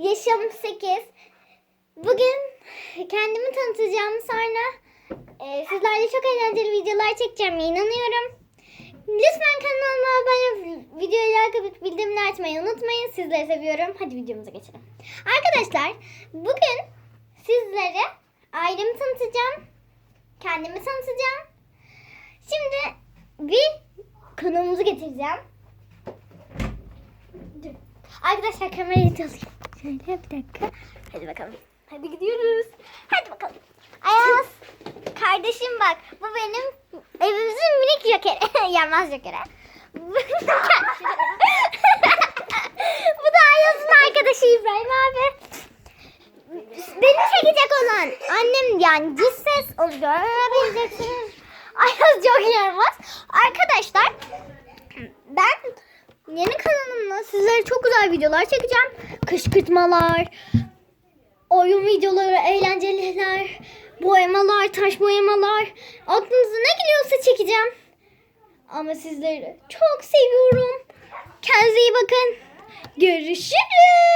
Yaşım 8. Bugün kendimi tanıtacağım. Sonra e, sizlerle çok eğlenceli videolar çekeceğime inanıyorum. Lütfen kanalıma abone videoyu like bildirimleri açmayı unutmayın. Sizleri seviyorum. Hadi videomuza geçelim. Arkadaşlar bugün sizlere ailemi tanıtacağım. Kendimi tanıtacağım. Şimdi bir konuğumuzu getireceğim. Arkadaşlar kamerayı çalışayım. Şöyle bir dakika. Hadi bakalım. Hadi gidiyoruz. Hadi bakalım. Ayaz. Kardeşim bak. Bu benim evimizin minik jokeri. Yanmaz jokeri. Bu da Ayaz'ın arkadaşı İbrahim abi. Beni çekecek olan annem yani ciz ses görebileceksiniz. Ayaz çok yaramaz. Arkadaşlar ben yeni sizlere çok güzel videolar çekeceğim. Kışkırtmalar, oyun videoları, eğlenceliler, boyamalar, taş boyamalar. Aklınıza ne geliyorsa çekeceğim. Ama sizleri çok seviyorum. Kendinize iyi bakın. Görüşürüz.